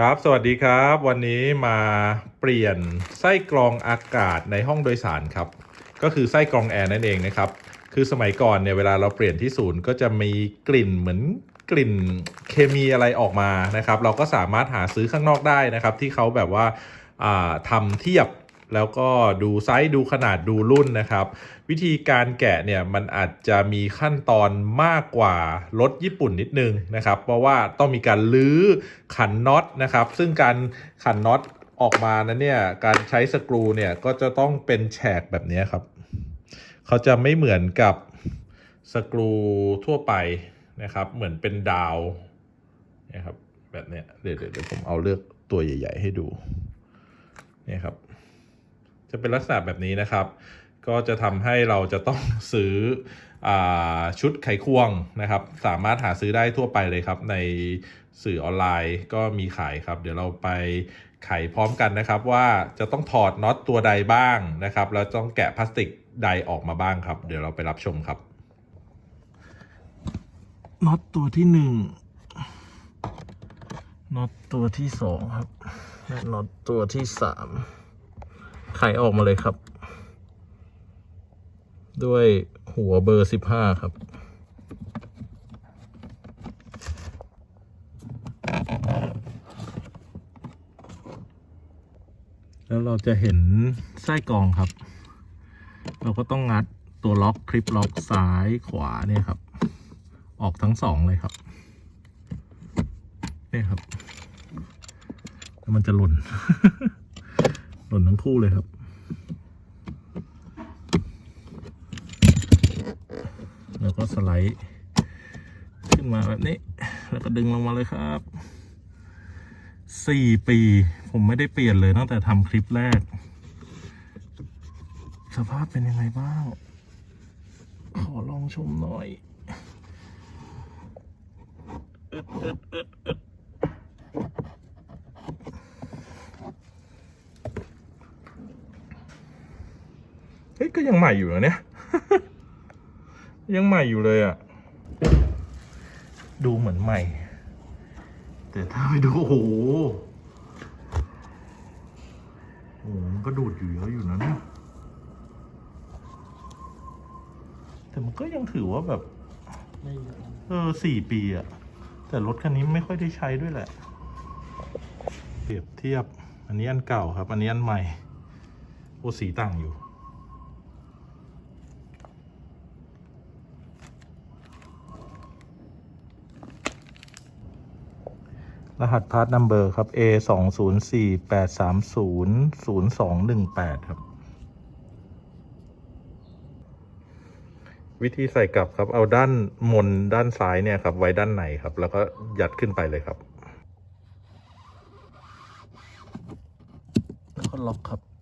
ครับ สวัสดีครับ วันนี้มาเปลี่ยนไส้กรองอากาศในห้องโดยสารครับ ก็คือไส้กรองแอร์นั่นเองนะครับ คือสมัยก่อนเนี่ยเวลาเราเปลี่ยนที่ศูนย์ก็จะมีกลิ่นเหมือนกลิ่นเคมีอะไรออกมานะครับ เราก็สามารถหาซื้อข้างนอกได้นะครับ ที่เขาแบบว่าาทำเทียบ แล้วก็ดูไซส์ดูขนาดดูรุ่นนะครับ วิธีการแกะเนี่ยมันอาจจะมีขั้นตอนมากกว่ารถญี่ปุ่นนิดนึงนะครับ เพราะว่าต้องมีการลื้อขันน็อตนะครับ ซึ่งการขันน็อตออกมานั้นเนี่ยการใช้สกรูเนี่ยก็จะต้องเป็นแฉกแบบนี้ครับ เขาจะไม่เหมือนกับสกรูทั่วไปนะครับ เหมือนเป็นดาวนะครับแบบเนี้ยเดี๋ยวเดี๋ยวเดี๋ยวผมเอาเลือกตัวใหญ่ ๆ ให้ดูเนี่ยครับ จะเป็นลักษณะแบบนี้นะครับ ก็จะทำให้เราจะต้องซื้ออชุดไขควงนะครับ สามารถหาซื้อได้ทั่วไปเลยครับ ในสื่อออนไลน์ก็มีขายครับ เดี๋ยวเราไปไขพร้อมกันนะครับ ว่าจะต้องถอดน็อตตัวใดบ้างนะครับ แล้วต้องแกะพลาสติกใดออกมาบ้างครับ เดี๋ยวเราไปรับชมครับน็อตตัวที่หนึ่งน็อตตัวที่สองครับและน็อตตัวที่สาม ไขออกมาเลยครับ ด้วยหัวเบอร์สิบห้าครับ แล้วเราจะเห็นไส้กรองครับ เราก็ต้องงัดตัวล็อกคลิปล็อกซ้ายขวาเนี่ยครับ ออกทั้งสองเลยครับเนี่ยครับแล้วมันจะหล่น หล่นทั้งคู่เลยครับ แล้ว ก็สไลด์ขึ้นมาแบบนี้ แล้วก็ดึงลงมาเลยครับสี่ปี ผมไม่ได้เปลี่ยนเลยตั้งแต่ทำคลิปแรก สภาพเป็นยังไงบ้าง ขอลองชมหน่อยเฮ้ยก็ยังใหม่อยู่นะเนี่ย ยังใหม่อยู่เลยอะ่ะ ดูเหมือนใหม่ แต่ถ้าไปดู โอ้โหโอ้โหมันก็ดูดอยู่เยอะอยู่นะเนี่ยแต่มันก็ยังถือว่าแบบเออสี่ปีอะแต่รถคันนี้ไม่ค่อยได้ใช้ด้วยแหละ เปรียบเทียบ อันนี้อันเก่าครับ อันนี้อันใหม่ โอ้สีต่างอยู่ หัสพาร์ทนัมเบอร์ครับ A สองศูนย์สี่แปดสามศูนย์ศูนย์สองหนึ่งแปดครับ วิธีใส่กลับครับ เอาด้านมนด้านซ้ายเนี่ยครับ ไว้ด้านในครับ แล้วก็ยัดขึ้นไปเลยครับแล้วก็ล็อกครับ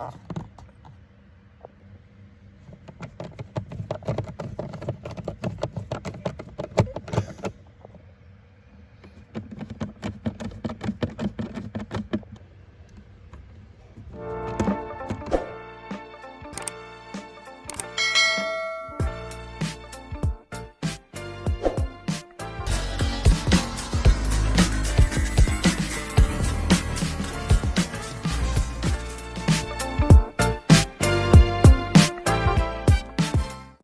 เ